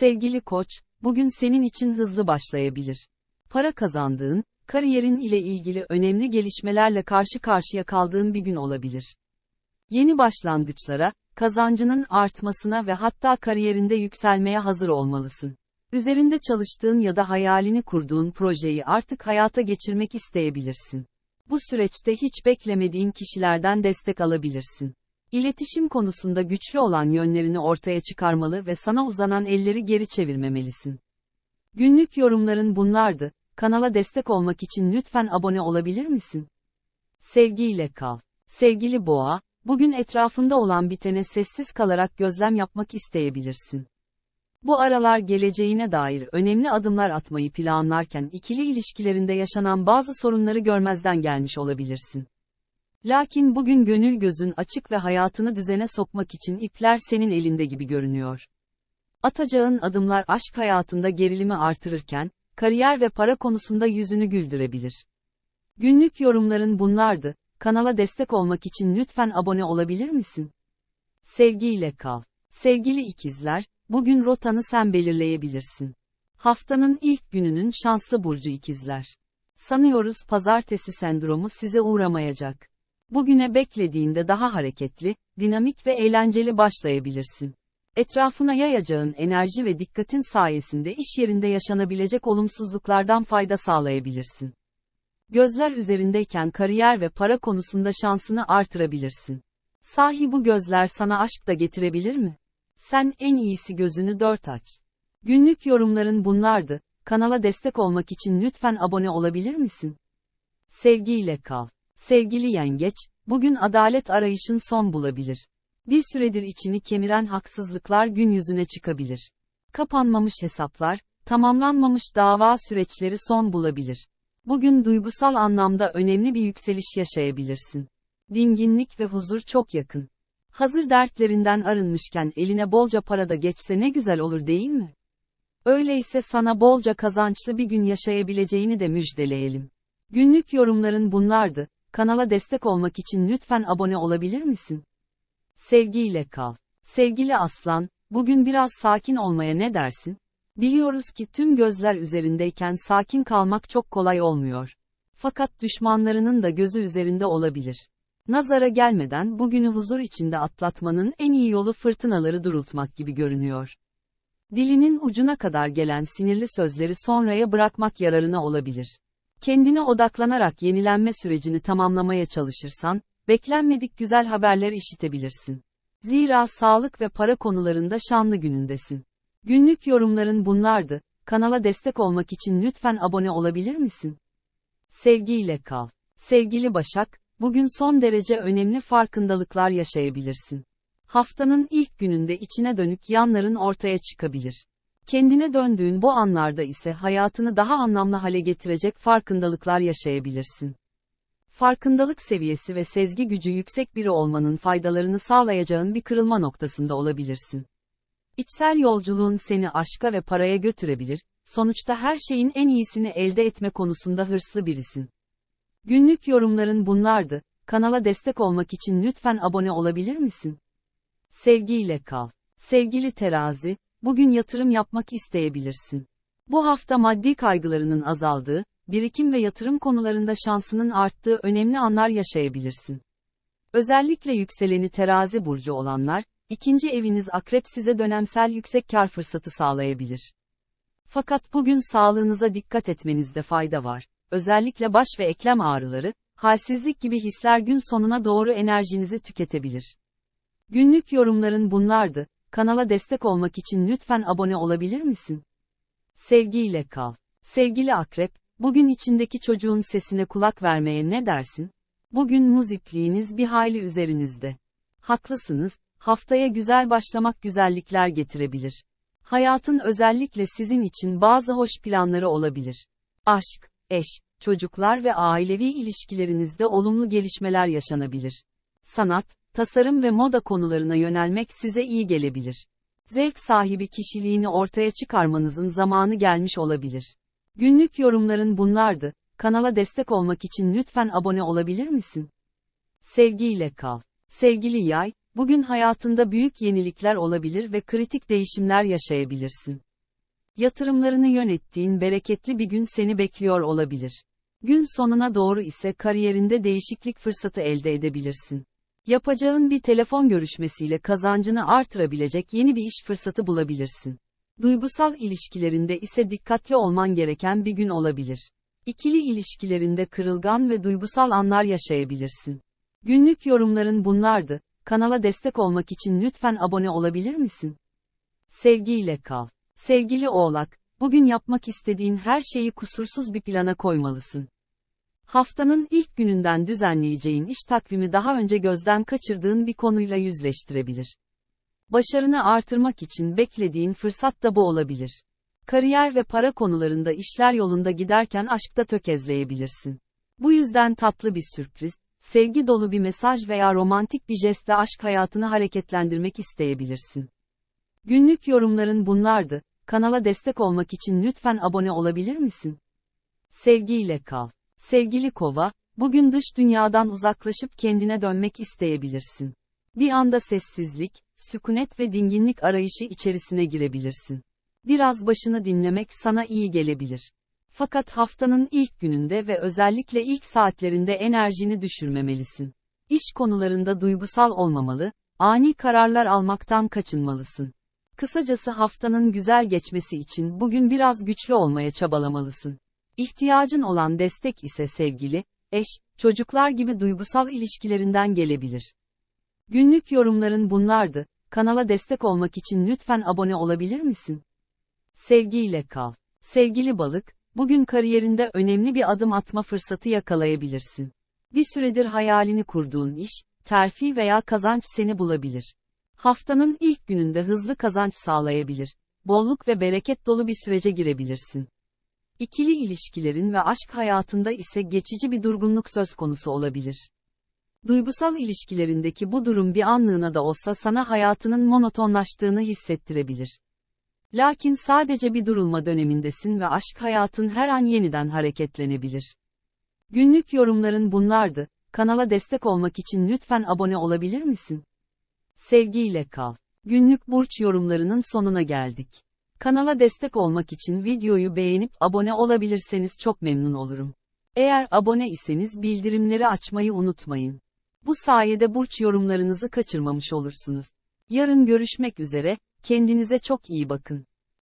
Sevgili koç, bugün senin için hızlı başlayabilir. Para kazandığın, kariyerin ile ilgili önemli gelişmelerle karşı karşıya kaldığın bir gün olabilir. Yeni başlangıçlara, kazancının artmasına ve hatta kariyerinde yükselmeye hazır olmalısın. Üzerinde çalıştığın ya da hayalini kurduğun projeyi artık hayata geçirmek isteyebilirsin. Bu süreçte hiç beklemediğin kişilerden destek alabilirsin. İletişim konusunda güçlü olan yönlerini ortaya çıkarmalı ve sana uzanan elleri geri çevirmemelisin. Günlük yorumların bunlardı. Kanala destek olmak için lütfen abone olabilir misin? Sevgiyle kal. Sevgili boğa, bugün etrafında olan bitene sessiz kalarak gözlem yapmak isteyebilirsin. Bu aralar geleceğine dair önemli adımlar atmayı planlarken ikili ilişkilerinde yaşanan bazı sorunları görmezden gelmiş olabilirsin. Lakin bugün gönül gözün açık ve hayatını düzene sokmak için ipler senin elinde gibi görünüyor. Atacağın adımlar aşk hayatında gerilimi artırırken, kariyer ve para konusunda yüzünü güldürebilir. Günlük yorumların bunlardı. Kanala destek olmak için lütfen abone olabilir misin? Sevgiyle kal. Sevgili ikizler, bugün rotanı sen belirleyebilirsin. Haftanın ilk gününün şanslı burcu ikizler. Sanıyoruz pazartesi sendromu size uğramayacak. Bugüne beklediğinde daha hareketli, dinamik ve eğlenceli başlayabilirsin. Etrafına yayacağın enerji ve dikkatin sayesinde iş yerinde yaşanabilecek olumsuzluklardan fayda sağlayabilirsin. Gözler üzerindeyken kariyer ve para konusunda şansını artırabilirsin. Sahi bu gözler sana aşk da getirebilir mi? Sen en iyisi gözünü dört aç. Günlük yorumların bunlardı. Kanala destek olmak için lütfen abone olabilir misin? Sevgiyle kal. Sevgili yengeç, bugün adalet arayışın son bulabilir. Bir süredir içini kemiren haksızlıklar gün yüzüne çıkabilir. Kapanmamış hesaplar, tamamlanmamış dava süreçleri son bulabilir. Bugün duygusal anlamda önemli bir yükseliş yaşayabilirsin. Dinginlik ve huzur çok yakın. Hazır dertlerinden arınmışken eline bolca para da geçse ne güzel olur değil mi? Öyleyse sana bolca kazançlı bir gün yaşayabileceğini de müjdeleyelim. Günlük yorumların bunlardı. Kanala destek olmak için lütfen abone olabilir misin? Sevgiyle kal. Sevgili aslan, bugün biraz sakin olmaya ne dersin? Biliyoruz ki tüm gözler üzerindeyken sakin kalmak çok kolay olmuyor. Fakat düşmanlarının da gözü üzerinde olabilir. Nazara gelmeden bugünü huzur içinde atlatmanın en iyi yolu fırtınaları durultmak gibi görünüyor. Dilinin ucuna kadar gelen sinirli sözleri sonraya bırakmak yararına olabilir. Kendine odaklanarak yenilenme sürecini tamamlamaya çalışırsan, beklenmedik güzel haberler işitebilirsin. Zira sağlık ve para konularında şanlı günündesin. Günlük yorumların bunlardı. Kanala destek olmak için lütfen abone olabilir misin? Sevgiyle kal. Sevgili Başak, bugün son derece önemli farkındalıklar yaşayabilirsin. Haftanın ilk gününde içine dönük yanların ortaya çıkabilir. Kendine döndüğün bu anlarda ise hayatını daha anlamlı hale getirecek farkındalıklar yaşayabilirsin. Farkındalık seviyesi ve sezgi gücü yüksek biri olmanın faydalarını sağlayacağın bir kırılma noktasında olabilirsin. İçsel yolculuğun seni aşka ve paraya götürebilir, sonuçta her şeyin en iyisini elde etme konusunda hırslı birisin. Günlük yorumların bunlardı. Kanala destek olmak için lütfen abone olabilir misin? Sevgiyle kal. Sevgili terazi, bugün yatırım yapmak isteyebilirsin. Bu hafta maddi kaygılarının azaldığı, birikim ve yatırım konularında şansının arttığı önemli anlar yaşayabilirsin. Özellikle yükseleni terazi burcu olanlar, ikinci eviniz akrep size dönemsel yüksek kar fırsatı sağlayabilir. Fakat bugün sağlığınıza dikkat etmenizde fayda var. Özellikle baş ve eklem ağrıları, halsizlik gibi hisler gün sonuna doğru enerjinizi tüketebilir. Günlük yorumların bunlardı. Kanala destek olmak için lütfen abone olabilir misin? Sevgiyle kal. Sevgili akrep, bugün içindeki çocuğun sesine kulak vermeye ne dersin? Bugün muzipliğiniz bir hayli üzerinizde. Haklısınız, haftaya güzel başlamak güzellikler getirebilir. Hayatın özellikle sizin için bazı hoş planları olabilir. Aşk, eş, çocuklar ve ailevi ilişkilerinizde olumlu gelişmeler yaşanabilir. Sanat, tasarım ve moda konularına yönelmek size iyi gelebilir. Zevk sahibi kişiliğini ortaya çıkarmanızın zamanı gelmiş olabilir. Günlük yorumların bunlardı. Kanala destek olmak için lütfen abone olabilir misin? Sevgiyle kal. Sevgili yay, bugün hayatında büyük yenilikler olabilir ve kritik değişimler yaşayabilirsin. Yatırımlarını yönettiğin bereketli bir gün seni bekliyor olabilir. Gün sonuna doğru ise kariyerinde değişiklik fırsatı elde edebilirsin. Yapacağın bir telefon görüşmesiyle kazancını artırabilecek yeni bir iş fırsatı bulabilirsin. Duygusal ilişkilerinde ise dikkatli olman gereken bir gün olabilir. İkili ilişkilerinde kırılgan ve duygusal anlar yaşayabilirsin. Günlük yorumların bunlardı. Kanala destek olmak için lütfen abone olabilir misin? Sevgiyle kal. Sevgili Oğlak, bugün yapmak istediğin her şeyi kusursuz bir plana koymalısın. Haftanın ilk gününden düzenleyeceğin iş takvimi daha önce gözden kaçırdığın bir konuyla yüzleştirebilir. Başarını artırmak için beklediğin fırsat da bu olabilir. Kariyer ve para konularında işler yolunda giderken aşkta tökezleyebilirsin. Bu yüzden tatlı bir sürpriz, sevgi dolu bir mesaj veya romantik bir jestle aşk hayatını hareketlendirmek isteyebilirsin. Günlük yorumların bunlardı. Kanala destek olmak için lütfen abone olabilir misin? Sevgiyle kal. Sevgili Kova, bugün dış dünyadan uzaklaşıp kendine dönmek isteyebilirsin. Bir anda sessizlik, sükunet ve dinginlik arayışı içerisine girebilirsin. Biraz başını dinlemek sana iyi gelebilir. Fakat haftanın ilk gününde ve özellikle ilk saatlerinde enerjini düşürmemelisin. İş konularında duygusal olmamalı, ani kararlar almaktan kaçınmalısın. Kısacası haftanın güzel geçmesi için bugün biraz güçlü olmaya çabalamalısın. İhtiyacın olan destek ise sevgili, eş, çocuklar gibi duygusal ilişkilerinden gelebilir. Günlük yorumların bunlardı. Kanala destek olmak için lütfen abone olabilir misin? Sevgiyle kal. Sevgili balık, bugün kariyerinde önemli bir adım atma fırsatı yakalayabilirsin. Bir süredir hayalini kurduğun iş, terfi veya kazanç seni bulabilir. Haftanın ilk gününde hızlı kazanç sağlayabilir. Bolluk ve bereket dolu bir sürece girebilirsin. İkili ilişkilerin ve aşk hayatında ise geçici bir durgunluk söz konusu olabilir. Duygusal ilişkilerindeki bu durum bir anlığına da olsa sana hayatının monotonlaştığını hissettirebilir. Lakin sadece bir durulma dönemindesin ve aşk hayatın her an yeniden hareketlenebilir. Günlük yorumların bunlardı. Kanala destek olmak için lütfen abone olabilir misin? Sevgiyle kal. Günlük burç yorumlarının sonuna geldik. Kanala destek olmak için videoyu beğenip abone olabilirseniz çok memnun olurum. Eğer abone iseniz bildirimleri açmayı unutmayın. Bu sayede burç yorumlarınızı kaçırmamış olursunuz. Yarın görüşmek üzere, kendinize çok iyi bakın.